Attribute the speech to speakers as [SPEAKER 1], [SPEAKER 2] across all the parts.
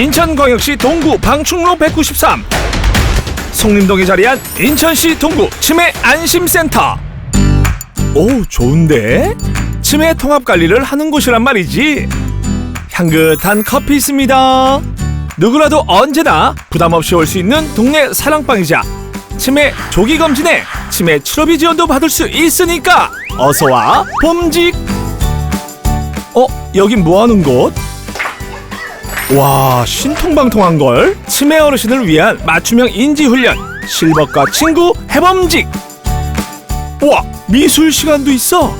[SPEAKER 1] 인천광역시 동구 방충로 193 송림동에 자리한 인천시 동구 치매 안심센터. 오 좋은데? 치매 통합 관리를 하는 곳이란 말이지. 향긋한 커피 있습니다. 누구라도 언제나 부담 없이 올 수 있는 동네 사랑방이자 치매 조기 검진에 치매 치료비 지원도 받을 수 있으니까 어서 와 봄직. 어 여긴 뭐 하는 곳? 와 신통방통한 걸? 치매 어르신을 위한 맞춤형 인지 훈련. 실버과 친구 해범직. 와 미술 시간도 있어.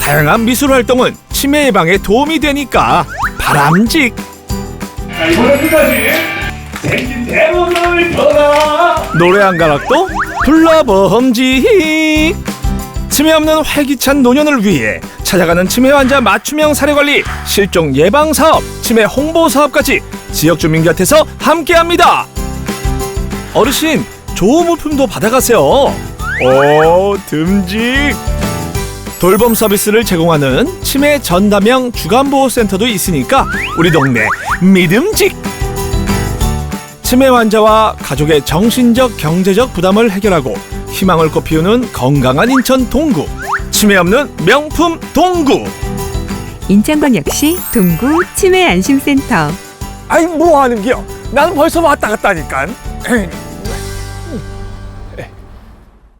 [SPEAKER 1] 다양한 미술 활동은 치매 예방에 도움이 되니까 바람직.
[SPEAKER 2] 자, 이번에까지 생긴 대본을 펴라.
[SPEAKER 1] 노래 한 가락도 불러봄직 치매 없는 활기찬 노년을 위해 찾아가는 치매 환자 맞춤형 사례 관리 실종 예방 사업 치매 홍보 사업까지 지역 주민 곁에서 함께합니다. 어르신 좋은 물품도 받아가세요. 오 듬직. 돌봄 서비스를 제공하는 치매 전담형 주간보호센터도 있으니까 우리 동네 믿음직 치매 환자와 가족의 정신적 경제적 부담을 해결하고 희망을 꽃피우는 건강한 인천 동구 치매 없는 명품 동구
[SPEAKER 3] 인천광역시 동구 치매 안심센터
[SPEAKER 2] 아니 뭐 하는 게요? 나는 벌써 왔다 갔다니까.